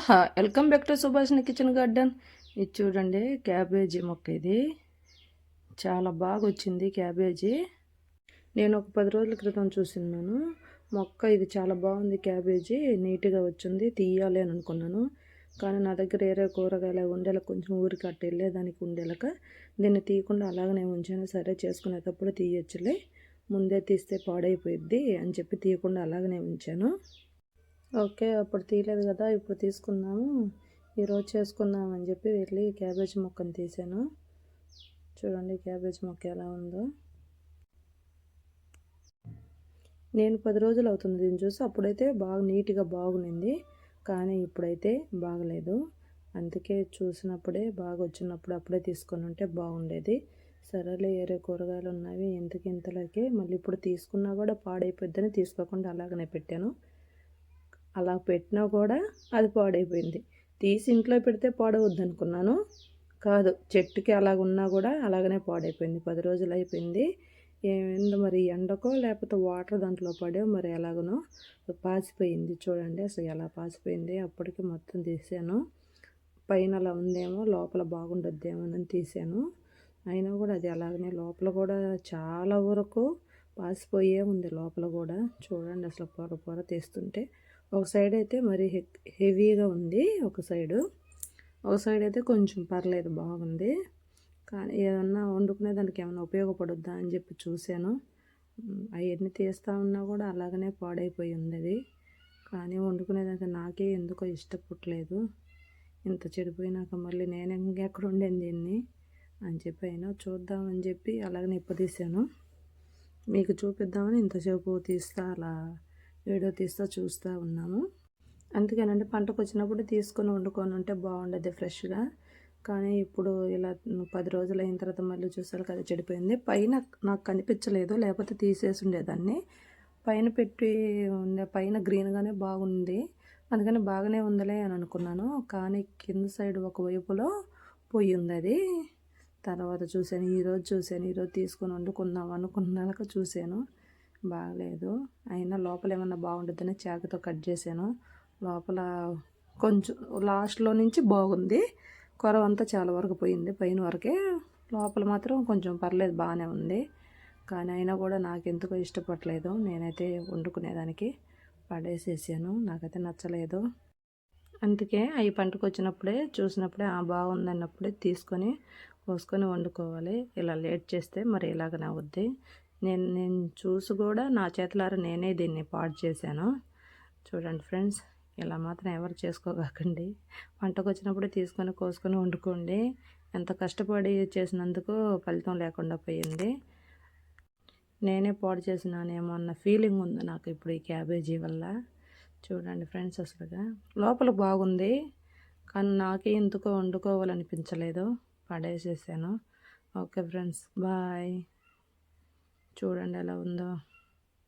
ఆహా welcome back to Subhashini kitchen garden. ఇది చూడండి క్యాబేజీ మొక్క ఇది. చాలా బాగా వచ్చింది క్యాబేజీ. నేను ఒక పది రోజుల క్రితం చూసినాను మొక్క ఇది చాలా బాగుంది క్యాబేజీ. నీట్గా వచ్చింది తీయాలి అని అనుకున్నాను. కానీ నా దగ్గర ఏరే కూరగాయలు ఉండేలా కొంచెం ఊరికి అట్ట వెళ్ళేదానికి ఉండేలాక దీన్ని తీయకుండా అలాగనే ఉంచాను. సరే చేసుకునేటప్పుడు తీయచ్చులే. ముందే తీస్తే పాడైపోయిద్ది అని చెప్పి తీయకుండా అలాగనే ఉంచాను. ఓకే అప్పుడు తీయలేదు కదా ఇప్పుడు తీసుకుందాము. ఈరోజు చేసుకుందాం అని చెప్పి వెళ్ళి క్యాబేజ్ మొక్కను తీసాను. చూడండి క్యాబేజ్ మొక్క ఎలా ఉందో. నేను పది రోజులు అవుతుంది దీన్ని చూసి అప్పుడైతే బాగా నీట్గా బాగునింది కానీ ఇప్పుడైతే బాగలేదు. అందుకే చూసినప్పుడే బాగా వచ్చినప్పుడు అప్పుడే తీసుకొని ఉంటే బాగుండేది. సరేలే ఏరే కూరగాయలు ఉన్నవి ఎందుకు ఇంతలోకి? మళ్ళీ ఇప్పుడు తీసుకున్నా కూడా పాడైపోద్దని తీసుకోకుండా అలాగనే పెట్టాను. అలా పెట్టినా కూడా అది పాడైపోయింది. తీసి ఇంట్లో పెడితే పాడవద్దు అనుకున్నాను కాదు చెట్టుకి అలాగ ఉన్నా కూడా అలాగనే పాడైపోయింది. పది రోజులు అయిపోయింది. ఏందో మరి ఎండకో లేకపోతే వాటర్ దాంట్లో పడే మరి ఎలాగనో పాసిపోయింది. చూడండి అసలు ఎలా పాసిపోయింది. అప్పటికి మొత్తం తీసాను. పైన అలా ఉందేమో లోపల బాగుండొద్దేమో అని తీసాను. అయినా కూడా అది అలాగనే లోపల కూడా చాలా వరకు పాసిపోయే ఉంది లోపల కూడా. చూడండి అసలు పొర పొర తీస్తుంటే. ఒక సైడ్ అయితే మరి హెవీగా ఉంది ఒక సైడు. ఒక సైడ్ అయితే కొంచెం పర్లేదు బాగుంది. కానీ ఏదన్నా వండుకునే దానికి ఏమైనా ఉపయోగపడుద్దా అని చెప్పి చూశాను. అవన్నీ తీస్తూ ఉన్నా కూడా అలాగనే పాడైపోయి ఉంది అది కానీ వండుకునేదానికి నాకే ఎందుకో ఇష్టపడలేదు. ఇంత చెడిపోయినాక మళ్ళీ నేను ఇంకెక్కడ ఉండేది దీన్ని అని చెప్పి అయినా చూద్దామని చెప్పి అలాగనే ఇప్పదీశాను. మీకు చూపిద్దామని ఇంతసేపు తీస్తా అలా వీడియో తీస్తూ చూస్తూ ఉన్నాము. అందుకేనండి పంటకు వచ్చినప్పుడు తీసుకొని వండుకొని ఉంటే బాగుండేది ఫ్రెష్గా. కానీ ఇప్పుడు ఇలా పది రోజులు అయిన తర్వాత మళ్ళీ చూసారు కదా చెడిపోయింది. పైన నాకు కనిపించలేదు లేకపోతే తీసేసి ఉండేదాన్ని. పైన పెట్టి ఉండే పైన గ్రీన్గానే బాగుంది. అందుకని బాగానే ఉందిలే అని అనుకున్నాను. కానీ కింద సైడ్ ఒక వైపులో పొయ్యి ఉంది అది. తర్వాత చూశాను ఈరోజు చూశాను ఈరోజు తీసుకొని వండుకుందాం అనుకున్నాక చూశాను. బాగలేదు. అయినా లోపల ఏమన్నా బాగుంటుందని చాకుతో కట్ చేశాను. లోపల కొంచెం లాస్ట్లో నుంచి బాగుంది. కొరవ అంతా చాలా వరకు పోయింది పైన వరకే. లోపల మాత్రం కొంచెం పర్లేదు బాగానే ఉంది. కానీ అయినా కూడా నాకు ఎందుకో ఇష్టపడలేదు. నేనైతే వండుకునేదానికి పడేసేసాను. నాకైతే నచ్చలేదు. అందుకే అవి పంటకు వచ్చినప్పుడే చూసినప్పుడే బాగుంది అన్నప్పుడే తీసుకొని కోసుకొని వండుకోవాలి. ఇలా లేట్ చేస్తే మరి ఇలాగనే అవుద్ది నేను నేను చూసి కూడా నా చేతులారా నేనే దీన్ని పాడు చేశాను. చూడండి ఫ్రెండ్స్ ఇలా మాత్రం ఎవరు చేసుకోకండి పంటకు వచ్చినప్పుడు తీసుకొని కోసుకొని వండుకోండి. ఎంత కష్టపడి చేసినందుకు ఫలితం లేకుండా పోయింది. నేనే పాడు చేసినానేమో అన్న ఫీలింగ్ ఉంది నాకు ఇప్పుడు ఈ క్యాబేజీ వల్ల. చూడండి ఫ్రెండ్స్ అసలుగా. లోపల బాగుంది కానీ నాకే ఎందుకో వండుకోవాలనిపించలేదు. పడేసేసాను. Okay friends bye. చూడండి ఎలా ఉందో.